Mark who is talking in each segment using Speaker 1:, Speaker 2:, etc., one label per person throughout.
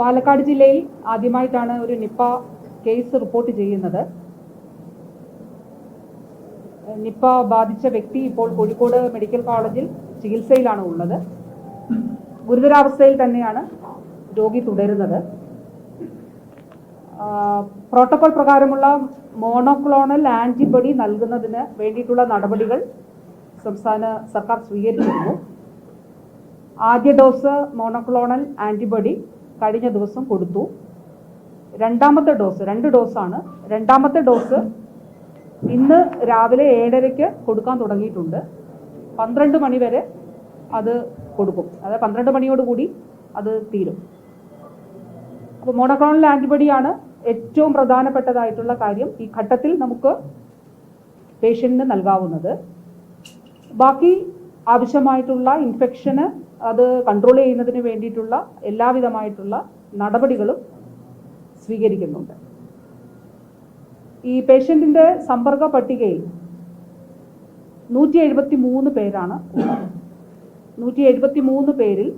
Speaker 1: പാലക്കാട് ജില്ലയിൽ ആദ്യമായിട്ടാണ് ഒരു നിപ്പ കേസ് റിപ്പോർട്ട് ചെയ്യുന്നത്. നിപ്പ ബാധിച്ച വ്യക്തി ഇപ്പോൾ കോഴിക്കോട് മെഡിക്കൽ കോളേജിൽ ചികിത്സയിലാണ് ഉള്ളത്. ഗുരുതരാവസ്ഥയിൽ തന്നെയാണ് രോഗി തുടരുന്നത്. പ്രോട്ടോകോൾ പ്രകാരമുള്ള മോണോക്ലോണൽ ആന്റിബോഡി നൽകുന്നതിന് വേണ്ടിയിട്ടുള്ള നടപടികൾ സംസ്ഥാന സർക്കാർ സ്വീകരിച്ചിരുന്നു. ആദ്യ ഡോസ് മോണോക്ലോണൽ ആന്റിബോഡി കഴിഞ്ഞ ദിവസം കൊടുത്തു. രണ്ടാമത്തെ ഡോസ് രണ്ട് ഡോസാണ് രണ്ടാമത്തെ ഡോസ് ഇന്ന് രാവിലെ ഏഴരയ്ക്ക് കൊടുക്കാൻ തുടങ്ങിയിട്ടുണ്ട്. പന്ത്രണ്ട് മണി വരെ അത് കൊടുക്കും. അതായത് പന്ത്രണ്ട് മണിയോട് കൂടി അത് തീരും. അപ്പോൾ മോണോക്ലോണൽ ആന്റിബോഡിയാണ് ഏറ്റവും പ്രധാനപ്പെട്ടതായിട്ടുള്ള കാര്യം ഈ ഘട്ടത്തിൽ നമുക്ക് പേഷ്യന്റിന് നൽകാവുന്നത്. ബാക്കി ആവശ്യമായിട്ടുള്ള ഇൻഫെക്ഷന് അത് കൺട്രോൾ ചെയ്യുന്നതിന് വേണ്ടിയിട്ടുള്ള എല്ലാവിധമായിട്ടുള്ള നടപടികളും സ്വീകരിക്കുന്നുണ്ട്. ഈ പേഷ്യന്റിന്റെ സമ്പർക്ക പട്ടികയിൽ നൂറ്റി എഴുപത്തി മൂന്ന് പേരാണ് നൂറ്റി എഴുപത്തി മൂന്ന് പേരിൽ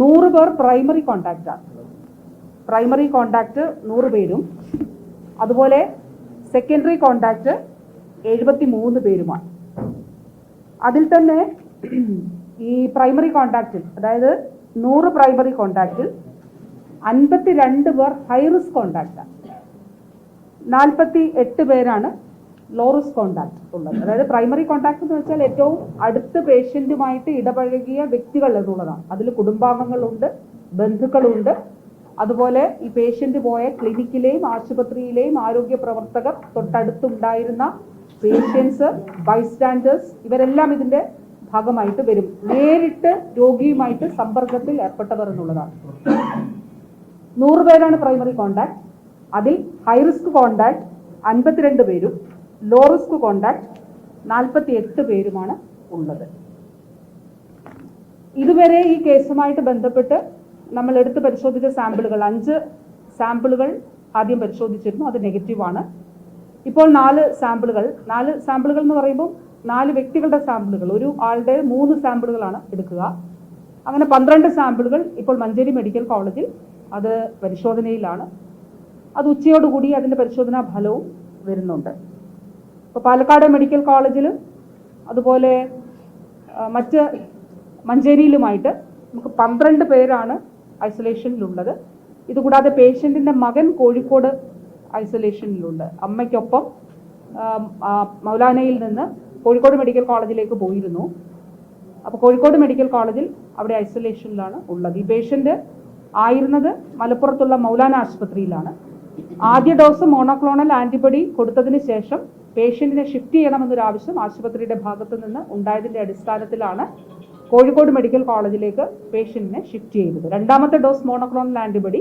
Speaker 1: നൂറ് പേർ പ്രൈമറി കോണ്ടാക്റ്റാണ് പ്രൈമറി കോണ്ടാക്റ്റ് നൂറ് പേരും. അതുപോലെ സെക്കൻഡറി കോണ്ടാക്റ്റ് എഴുപത്തി മൂന്ന് പേരുമാണ്. അതിൽ തന്നെ ഈ പ്രൈമറി കോണ്ടാക്റ്റിൽ അതായത് നൂറ് പ്രൈമറി കോണ്ടാക്റ്റിൽ അൻപത്തി രണ്ട് പേർ ഹൈ റിസ്ക് കോണ്ടാക്റ്റാണ് നാൽപ്പത്തി എട്ട് പേരാണ് ലോ റിസ്ക് കോണ്ടാക്ട് ഉള്ളത്. അതായത് പ്രൈമറി കോണ്ടാക്ട് എന്ന് വെച്ചാൽ ഏറ്റവും അടുത്ത പേഷ്യന്റുമായിട്ട് ഇടപഴകിയ വ്യക്തികൾ എന്നുള്ളതാണ്. അതിൽ കുടുംബാംഗങ്ങളുണ്ട് ബന്ധുക്കളുണ്ട്. അതുപോലെ ഈ പേഷ്യന്റ് പോയ ക്ലിനിക്കിലെയും ആശുപത്രിയിലെയും ആരോഗ്യ പ്രവർത്തകർ തൊട്ടടുത്തുണ്ടായിരുന്ന പേഷ്യൻസ് ബൈസ്റ്റാൻഡേഴ്സ് ഇവരെല്ലാം ഇതിന്റെ ഭാഗമായിട്ട് വരും. നേരിട്ട് രോഗിയുമായിട്ട് സമ്പർക്കത്തിൽ ഏർപ്പെട്ടവർ എന്നുള്ളതാണ്. നൂറ് പേരാണ് പ്രൈമറി കോണ്ടാക്ട് അതിൽ ഹൈ റിസ്ക് കോണ്ടാക്ട് അൻപത്തിരണ്ട് പേരും ലോ റിസ്ക് കോണ്ടാക്ട് നാൽപ്പത്തി എട്ട് പേരുമാണ് ഉള്ളത്. ഇതുവരെ ഈ കേസുമായിട്ട് ബന്ധപ്പെട്ട് നമ്മൾ എടുത്ത് പരിശോധിച്ച സാമ്പിളുകൾ അഞ്ച് സാമ്പിളുകൾ ആദ്യം പരിശോധിച്ചിരുന്നു അത് നെഗറ്റീവാണ്. ഇപ്പോൾ നാല് സാമ്പിളുകൾ നാല് സാമ്പിളുകൾ എന്ന് പറയുമ്പോൾ നാല് വ്യക്തികളുടെ സാമ്പിളുകൾ. ഒരു ആളുടെ മൂന്ന് സാമ്പിളുകളാണ് എടുക്കുക. അങ്ങനെ പന്ത്രണ്ട് സാമ്പിളുകൾ ഇപ്പോൾ മഞ്ചേരി മെഡിക്കൽ കോളേജിൽ അത് പരിശോധനയിലാണ്. അത് ഉച്ചയോടുകൂടി അതിന്റെ പരിശോധനാ ഫലവും വരുന്നുണ്ട്. ഇപ്പോൾ പാലക്കാട് മെഡിക്കൽ കോളേജിൽ അതുപോലെ മറ്റ് മഞ്ചേരിയിലുമായിട്ട് നമുക്ക് പന്ത്രണ്ട് പേരാണ് ഐസൊലേഷനിലുള്ളത്. ഇതുകൂടാതെ പേഷ്യന്റിന്റെ മകൻ കോഴിക്കോട് ഐസൊലേഷനിലുണ്ട്. അമ്മയ്ക്കൊപ്പം മൗലാനയിൽ നിന്ന് കോഴിക്കോട് മെഡിക്കൽ കോളേജിലേക്ക് പോയിരുന്നു. അപ്പോൾ കോഴിക്കോട് മെഡിക്കൽ കോളേജിൽ അവിടെ ഐസൊലേഷനിലാണ് ഉള്ളത്. ഈ പേഷ്യന്റ് ആയിരുന്നത് മലപ്പുറത്തുള്ള മൗലാന ആശുപത്രിയിലാണ്. ആദ്യ ഡോസ് മോണോക്ലോണൽ ആന്റിബോഡി കൊടുത്തതിന് ശേഷം പേഷ്യന്റിനെ ഷിഫ്റ്റ് ചെയ്യണമെന്നൊരു ആവശ്യം ആശുപത്രിയുടെ ഭാഗത്തു നിന്ന് ഉണ്ടായതിന്റെ അടിസ്ഥാനത്തിലാണ് കോഴിക്കോട് മെഡിക്കൽ കോളേജിലേക്ക് പേഷ്യന്റിനെ ഷിഫ്റ്റ് ചെയ്തത്. രണ്ടാമത്തെ dose monoclonal antibody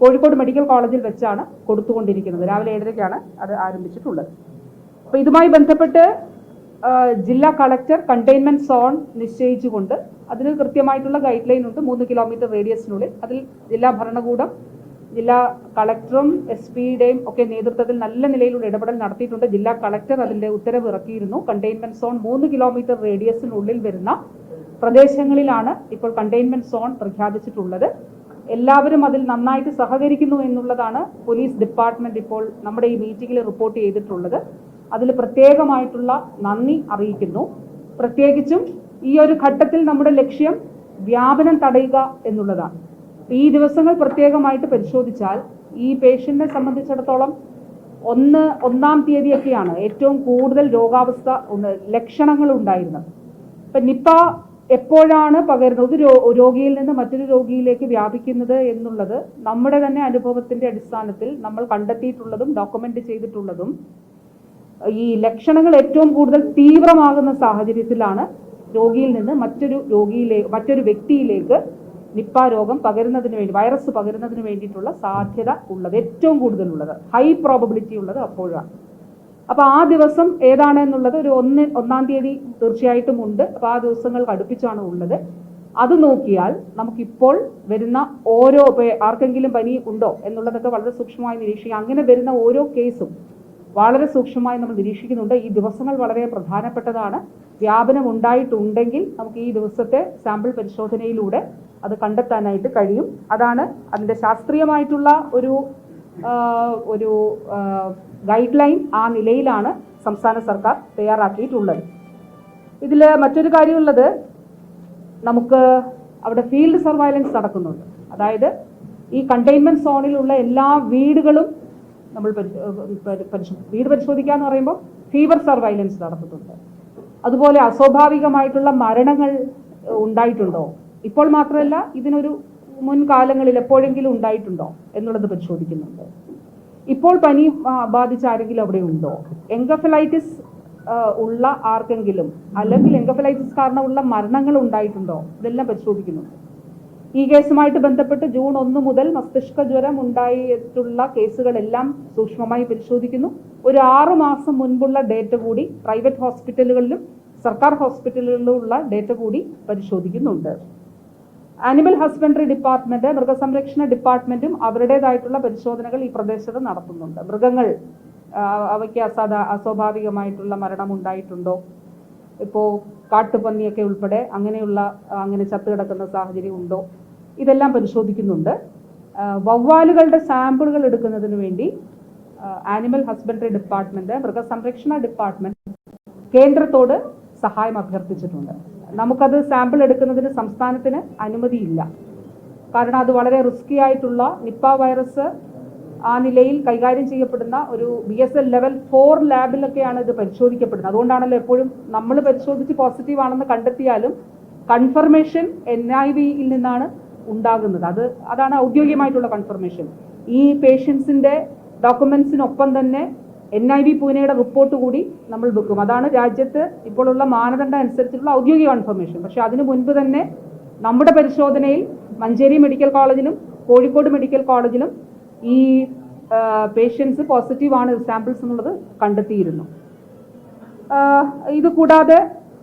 Speaker 1: Kozhikode medical കോളേജിൽ വെച്ചാണ് കൊടുത്തുകൊണ്ടിരിക്കുന്നത്. രാവിലെ ഏഴരയ്ക്കാണ് അത് ആരംഭിച്ചിട്ടുള്ളത്. അപ്പോൾ ഇതുമായി ബന്ധപ്പെട്ട് ജില്ലാ കളക്ടർ കണ്ടെയ്ൻമെന്റ് സോൺ നിശ്ചയിച്ചുകൊണ്ട് അതിന് കൃത്യമായിട്ടുള്ള ഗൈഡ് ലൈൻ ഉണ്ട്. മൂന്ന് കിലോമീറ്റർ റേഡിയസിനുള്ളിൽ അതിൽ ജില്ലാ ഭരണകൂടം ജില്ലാ കളക്ടറും എസ് പിയുടെയും ഒക്കെ നേതൃത്വത്തിൽ നല്ല നിലയിലുള്ള ഇടപെടൽ നടത്തിയിട്ടുണ്ട്. ജില്ലാ കളക്ടർ അതിന്റെ ഉത്തരവ് ഇറക്കിയിരുന്നു. കണ്ടെയ്ൻമെന്റ് സോൺ മൂന്ന് കിലോമീറ്റർ റേഡിയസിനുള്ളിൽ വരുന്ന പ്രദേശങ്ങളിലാണ് ഇപ്പോൾ കണ്ടെയ്ൻമെന്റ് സോൺ പ്രഖ്യാപിച്ചിട്ടുള്ളത്. എല്ലാവരും അതിൽ നന്നായിട്ട് സഹകരിക്കുന്നു എന്നുള്ളതാണ് പോലീസ് ഡിപ്പാർട്ട്മെന്റ് ഇപ്പോൾ നമ്മുടെ ഈ മീറ്റിംഗിൽ റിപ്പോർട്ട് ചെയ്തിട്ടുള്ളത്. അതിൽ പ്രത്യേകമായിട്ടുള്ള നന്ദി അറിയിക്കുന്നു. പ്രത്യേകിച്ചും ഈ ഒരു ഘട്ടത്തിൽ നമ്മുടെ ലക്ഷ്യം വ്യാപനം തടയുക എന്നുള്ളതാണ്. ഈ ദിവസങ്ങൾ പ്രത്യേകമായിട്ട് പരിശോധിച്ചാൽ ഈ പേഷ്യന്റിനെ സംബന്ധിച്ചിടത്തോളം ഒന്ന് ഒന്നാം തീയതിയൊക്കെയാണ് ഏറ്റവും കൂടുതൽ രോഗാവസ്ഥ ലക്ഷണങ്ങൾ ഉണ്ടായിരുന്നത്. ഇപ്പൊ നിപ്പ എപ്പോഴാണ് പകരുന്നത്? ഒരു രോഗിയിൽ നിന്ന് മറ്റൊരു രോഗിയിലേക്ക് വ്യാപിക്കുന്നത് എന്നുള്ളത് നമ്മുടെ തന്നെ അനുഭവത്തിന്റെ അടിസ്ഥാനത്തിൽ നമ്മൾ കണ്ടെത്തിയിട്ടുള്ളതും ഡോക്യുമെന്റ് ചെയ്തിട്ടുള്ളതും ഈ ലക്ഷണങ്ങൾ ഏറ്റവും കൂടുതൽ തീവ്രമാകുന്ന സാഹചര്യത്തിലാണ് രോഗിയിൽ നിന്ന് മറ്റൊരു രോഗിയിലേ മറ്റൊരു വ്യക്തിയിലേക്ക് നിപ്പ രോഗം പകരുന്നതിന് വേണ്ടി വൈറസ് പകരുന്നതിന് വേണ്ടിയിട്ടുള്ള സാധ്യത ഉള്ളത് ഏറ്റവും കൂടുതലുള്ളത്. ഹൈ പ്രോബബിലിറ്റി ഉള്ളത് അപ്പോഴാണ്. അപ്പൊ ആ ദിവസം ഏതാണ് എന്നുള്ളത് ഒരു ഒന്ന് ഒന്നാം തീയതി തീർച്ചയായിട്ടും ഉണ്ട്. അപ്പൊ ആ ദിവസങ്ങൾ അടുപ്പിച്ചാണ് ഉള്ളത്. അത് നോക്കിയാൽ നമുക്കിപ്പോൾ വരുന്ന ഓരോ ആർക്കെങ്കിലും പനി ഉണ്ടോ എന്നുള്ളതൊക്കെ വളരെ സൂക്ഷ്മമായി നിരീക്ഷിക്കുക അങ്ങനെ വരുന്ന ഓരോ കേസും വളരെ സൂക്ഷ്മമായി നമ്മൾ നിരീക്ഷിക്കുന്നുണ്ട്. ഈ ദിവസങ്ങൾ വളരെ പ്രധാനപ്പെട്ടതാണ്. വ്യാപനം ഉണ്ടായിട്ടുണ്ടെങ്കിൽ നമുക്ക് ഈ ദിവസത്തെ സാമ്പിൾ പരിശോധനയിലൂടെ അത് കണ്ടെത്താനായിട്ട് കഴിയും. അതാണ് അതിന്റെ ശാസ്ത്രീയമായിട്ടുള്ള ഒരു ഒരു ഗൈഡ് ലൈൻ ആ നിലയിലാണ് സംസ്ഥാന സർക്കാർ തയ്യാറാക്കിയിട്ടുള്ളത്. ഇതിൽ മറ്റൊരു കാര്യമുള്ളത് നമുക്ക് അവിടെ ഫീൽഡ് സർവൈലൻസ് നടക്കുന്നുണ്ട്. അതായത് ഈ കണ്ടെയ്ൻമെന്റ് സോണിലുള്ള എല്ലാ വീടുകളും നമ്മൾ വീട് പരിശോധിക്കുക എന്ന് പറയുമ്പോൾ ഫീവർ സർവൈലൻസ് നടത്തുന്നുണ്ട് അതുപോലെ അസ്വാഭാവികമായിട്ടുള്ള മരണങ്ങൾ ഉണ്ടായിട്ടുണ്ടോ? ഇപ്പോൾ മാത്രമല്ല ഇതിനൊരു മുൻകാലങ്ങളിൽ എപ്പോഴെങ്കിലും ഉണ്ടായിട്ടുണ്ടോ എന്നുള്ളത് പരിശോധിക്കുന്നുണ്ട്. ഇപ്പോൾ പനി ബാധിച്ച ആരെങ്കിലും അവിടെ ഉണ്ടോ? എൻഗഫലൈറ്റിസ് ഉള്ള ആർക്കെങ്കിലും അല്ലെങ്കിൽ എൻഗഫലൈറ്റിസ് കാരണമുള്ള മരണങ്ങൾ ഉണ്ടായിട്ടുണ്ടോ? ഇതെല്ലാം പരിശോധിക്കുന്നുണ്ട്. ഈ കേസുമായിട്ട് ബന്ധപ്പെട്ട് ജൂൺ ഒന്ന് മുതൽ മസ്തിഷ്ക ജ്വരം ഉണ്ടായിട്ടുള്ള കേസുകളെല്ലാം സൂക്ഷ്മമായി പരിശോധിക്കുന്നു. ഒരു ആറു മാസം മുൻപുള്ള ഡേറ്റ കൂടി പ്രൈവറ്റ് ഹോസ്പിറ്റലുകളിലും സർക്കാർ ഹോസ്പിറ്റലുകളിലുമുള്ള ഡേറ്റ കൂടി പരിശോധിക്കുന്നുണ്ട്. ആനിമൽ ഹസ്ബൻഡറി ഡിപ്പാർട്ട്മെന്റ് മൃഗസംരക്ഷണ ഡിപ്പാർട്ട്മെന്റും അവരുടേതായിട്ടുള്ള പരിശോധനകൾ ഈ പ്രദേശത്ത് നടത്തുന്നുണ്ട്. മൃഗങ്ങൾ അവയ്ക്ക് അസാധാ അസ്വാഭാവികമായിട്ടുള്ള മരണം ഉണ്ടായിട്ടുണ്ടോ ഇപ്പോൾ കാട്ടുപന്നിയൊക്കെ ഉൾപ്പെടെ അങ്ങനെയുള്ള അങ്ങനെ ചത്തു കിടക്കുന്ന സാഹചര്യം ഉണ്ടോ? ഇതെല്ലാം പരിശോധിക്കുന്നുണ്ട്. വവ്വാലുകളുടെ സാമ്പിളുകൾ എടുക്കുന്നതിന് വേണ്ടി ആനിമൽ ഹസ്ബൻഡറി ഡിപ്പാർട്ട്മെന്റ് മൃഗസംരക്ഷണ ഡിപ്പാർട്ട്മെന്റ് കേന്ദ്രത്തോട് സഹായം അഭ്യർത്ഥിച്ചിട്ടുണ്ട്. നമുക്കത് സാമ്പിൾ എടുക്കുന്നതിന് സംസ്ഥാനത്തിന് അനുമതിയില്ല. കാരണം അത് വളരെ റിസ്കി ആയിട്ടുള്ള നിപ്പ വൈറസ് ആ നിലയിൽ കൈകാര്യം ചെയ്യപ്പെടുന്ന ഒരു B S L level four ലാബിലൊക്കെയാണ് ഇത് പരിശോധിക്കപ്പെടുന്നത്. അതുകൊണ്ടാണല്ലോ എപ്പോഴും നമ്മൾ പരിശോധിച്ച് പോസിറ്റീവ് ആണെന്ന് കണ്ടെത്തിയാലും കൺഫർമേഷൻ എൻ ഐ വിയിൽ നിന്നാണ് ഉണ്ടാകുന്നത്. അത് അതാണ് ഔദ്യോഗികമായിട്ടുള്ള കൺഫർമേഷൻ ഈ പേഷ്യൻസിന്റെ ഡോക്യുമെന്റ്സിനൊപ്പം തന്നെ എൻ ഐ വി പൂനെയുടെ റിപ്പോർട്ട് കൂടി നമ്മൾ വെക്കും. അതാണ് രാജ്യത്ത് ഇപ്പോഴുള്ള മാനദണ്ഡം അനുസരിച്ചിട്ടുള്ള ഔദ്യോഗിക കൺഫർമേഷൻ പക്ഷെ അതിനു മുൻപ് തന്നെ നമ്മുടെ പരിശോധനയിൽ മഞ്ചേരി മെഡിക്കൽ കോളേജിലും കോഴിക്കോട് മെഡിക്കൽ കോളേജിലും ഈ പേഷ്യൻസ് പോസിറ്റീവ് ആണ് സാമ്പിൾസ് എന്നുള്ളത് കണ്ടെത്തിയിരുന്നു. ഇത് കൂടാതെ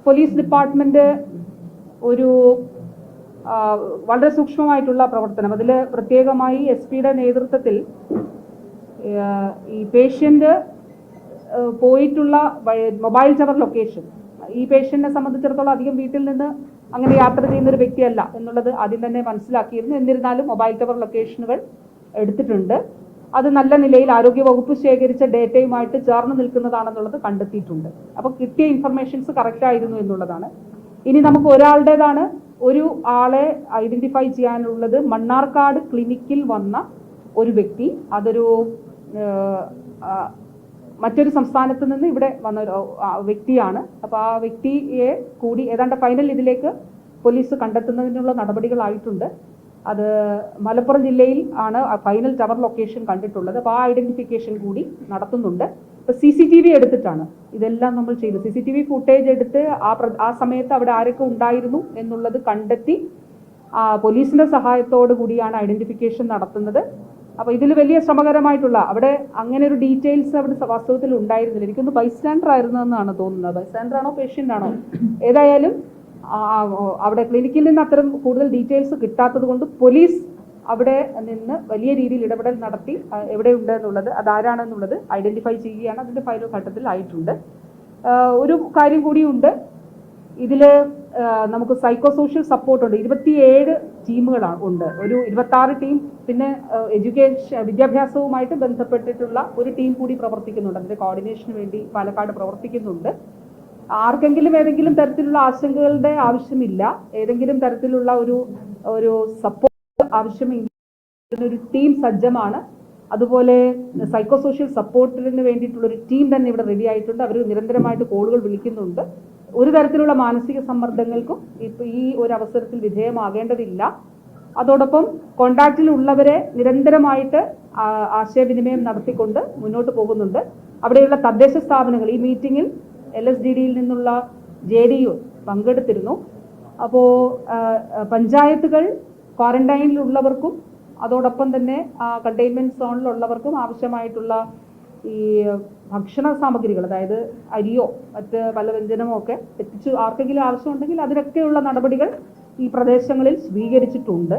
Speaker 1: പോലീസ് ഡിപ്പാർട്ട്മെന്റ് ഒരു വളരെ സൂക്ഷ്മമായിട്ടുള്ള പ്രവർത്തനം. അതിൽ പ്രത്യേകമായി എസ് പിയുടെ നേതൃത്വത്തിൽ ഈ പേഷ്യന്റ് പോയിട്ടുള്ള മൊബൈൽ ടവർ ലൊക്കേഷൻ ഈ പേഷ്യന്റിനെ സംബന്ധിച്ചിടത്തോളം അധികം വീട്ടിൽ നിന്ന് അങ്ങനെ യാത്ര ചെയ്യുന്ന ഒരു വ്യക്തിയല്ല എന്നുള്ളത് ആദ്യം തന്നെ മനസ്സിലാക്കിയിരുന്നു. എന്നിരുന്നാലും മൊബൈൽ ടവർ ലൊക്കേഷനുകൾ എടുത്തിട്ടുണ്ട്. അത് നല്ല നിലയിൽ ആരോഗ്യ വകുപ്പ് ശേഖരിച്ച ഡേറ്റയുമായിട്ട് ചേർന്ന് നിൽക്കുന്നതാണെന്നുള്ളത് കണ്ടെത്തിയിട്ടുണ്ട്. അപ്പോൾ കിട്ടിയ ഇൻഫർമേഷൻസ് കറക്റ്റ് ആയിരുന്നു എന്നുള്ളതാണ്. ഇനി നമുക്ക് ഒരാളുടേതാണ് ഒരു ആളെ ഐഡന്റിഫൈ ചെയ്യാനുള്ളത്. മണ്ണാർക്കാട് ക്ലിനിക്കിൽ വന്ന ഒരു വ്യക്തി. അതൊരു മറ്റൊരു സംസ്ഥാനത്ത് നിന്ന് ഇവിടെ വന്ന ഒരു വ്യക്തിയാണ്. അപ്പോൾ ആ വ്യക്തിയെ കൂടി ഏതാണ്ട് ഫൈനൽ ഇതിലേക്ക് പോലീസ് കണ്ടെത്തുന്നതിനുള്ള നടപടികളായിട്ടുണ്ട്. അത് മലപ്പുറം ജില്ലയിൽ ആണ് ഫൈനൽ ടവർ ലൊക്കേഷൻ കണ്ടിട്ടുള്ളത്. അപ്പോൾ ആ ഐഡന്റിഫിക്കേഷൻ കൂടി നടത്തുന്നുണ്ട്. ഇപ്പോൾ സി സി ടി വി എടുത്തിട്ടാണ് ഇതെല്ലാം നമ്മൾ ചെയ്തു C C T V footage എടുത്ത് ആ ആ സമയത്ത് അവിടെ ആരൊക്കെ ഉണ്ടായിരുന്നു എന്നുള്ളത് കണ്ടെത്തി ആ, പോലീസിന്റെ സഹായത്തോടു കൂടിയാണ് ഐഡന്റിഫിക്കേഷൻ നടത്തുന്നത്. അപ്പോൾ ഇതിൽ വലിയ ശ്രമകരമായിട്ടുള്ള അവിടെ അങ്ങനെ ഒരു ഡീറ്റെയിൽസ് അവിടെ വാസ്തവത്തിൽ ഉണ്ടായിരുന്നില്ല. എനിക്കൊന്ന് ബൈസ്റ്റാൻഡർ ആയിരുന്നു എന്നാണ് തോന്നുന്നത്. ബൈസ്റ്റാൻഡർ ആണോ പേഷ്യന്റ് ആണോ? ഏതായാലും അവിടെ ക്ലിനിക്കിൽ നിന്ന് അത്തരം കൂടുതൽ ഡീറ്റെയിൽസ് കിട്ടാത്തത് കൊണ്ട് പോലീസ് അവിടെ നിന്ന് വലിയ രീതിയിൽ ഇടപെടൽ നടത്തി എവിടെ എവിടെയുണ്ട് എന്നുള്ളത് അതാരാണെന്നുള്ളത് ഐഡന്റിഫൈ ചെയ്യുകയാണ്. അതിന്റെ ഫൈനൽ ഘട്ടത്തിൽ ആയിട്ടുണ്ട്. ഒരു കാര്യം കൂടിയുണ്ട്. ഇതിൽ നമുക്ക് സൈക്കോ സോഷ്യൽ സപ്പോർട്ട് ഉണ്ട്. ഇരുപത്തിയേഴ് ടീമുകളാണ് ഉണ്ട്. ഒരു ഇരുപത്തി ആറ് ടീം പിന്നെ എഡ്യൂക്കേഷൻ വിദ്യാഭ്യാസവുമായിട്ട് ബന്ധപ്പെട്ടിട്ടുള്ള ഒരു ടീം കൂടി പ്രവർത്തിക്കുന്നുണ്ട്. അതിന്റെ കോർഡിനേഷന് വേണ്ടി പാലക്കാട് പ്രവർത്തിക്കുന്നുണ്ട്. ആർക്കെങ്കിലും ഏതെങ്കിലും തരത്തിലുള്ള ആശങ്കകളുടെ ആവശ്യമില്ല. ഏതെങ്കിലും തരത്തിലുള്ള ഒരു ഒരു സപ്പോർട്ട് ആവശ്യമെങ്കിൽ ഒരു ടീം സജ്ജമാണ്. അതുപോലെ സൈക്കോ സോഷ്യൽ സപ്പോർട്ടിന് വേണ്ടിയിട്ടുള്ള ഒരു ടീം തന്നെ ഇവിടെ റെഡി ആയിട്ടുണ്ട്. അവർ നിരന്തരമായിട്ട് കോളുകൾ വിളിക്കുന്നുണ്ട്. ഒരു തരത്തിലുള്ള മാനസിക സമ്മർദ്ദങ്ങൾക്കും ഇപ്പൊ ഈ ഒരു അവസരത്തിൽ വിധേയമാകേണ്ടതില്ല. അതോടൊപ്പം കോണ്ടാക്റ്റിലുള്ളവരെ നിരന്തരമായിട്ട് ആശയവിനിമയം നടത്തിക്കൊണ്ട് മുന്നോട്ട് പോകുന്നുണ്ട്. അവിടെയുള്ള തദ്ദേശ സ്ഥാപനങ്ങൾ ഈ മീറ്റിംഗിൽ എൽ എസ് ഡി ഡിയിൽ നിന്നുള്ള ജെ ഡി യു പങ്കെടുത്തിരുന്നു. അപ്പോൾ പഞ്ചായത്തുകൾ ക്വാറന്റൈനിലുള്ളവർക്കും അതോടൊപ്പം തന്നെ കണ്ടെയ്ൻമെന്റ് സോണിലുള്ളവർക്കും ആവശ്യമായിട്ടുള്ള ഈ ഭക്ഷണ സാമഗ്രികൾ അതായത് അരിയോ മറ്റ് പല വ്യഞ്ജനമോ ഒക്കെ എത്തിച്ചു ആർക്കെങ്കിലും ആവശ്യമുണ്ടെങ്കിൽ അതിനൊക്കെയുള്ള നടപടികൾ ഈ പ്രദേശങ്ങളിൽ സ്വീകരിച്ചിട്ടുണ്ട്.